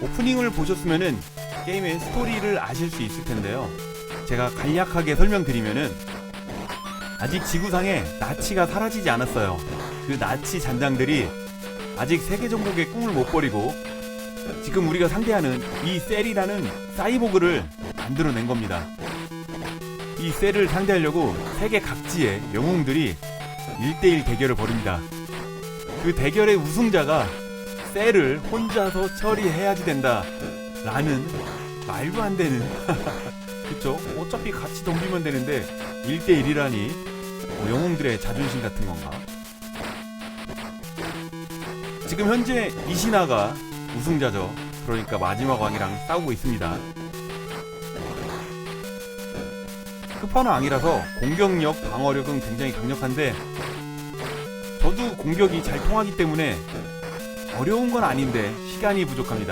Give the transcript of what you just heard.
오프닝을 보셨으면은 게임의 스토리를 아실 수 있을 텐데요. 제가 간략하게 설명드리면은 아직 지구상에 나치가 사라지지 않았어요. 그 나치 잔장들이 아직 세계 정복의 꿈을 못 버리고 지금 우리가 상대하는 이 셀이라는 사이보그를 만들어낸 겁니다. 이 셀을 상대하려고 세계 각지의 영웅들이 1대1 대결을 벌입니다. 그 대결의 우승자가 셀을 혼자서 처리해야지 된다. 라는 말도 안 되는. 그쵸? 어차피 같이 덤비면 되는데 1대1이라니 뭐 영웅들의 자존심 같은 건가? 지금 현재 이신하가 우승자죠. 그러니까 마지막 왕이랑 싸우고 있습니다. 끝판왕이라서 공격력, 방어력은 굉장히 강력한데 저도 공격이 잘 통하기 때문에 어려운 건 아닌데 시간이 부족합니다.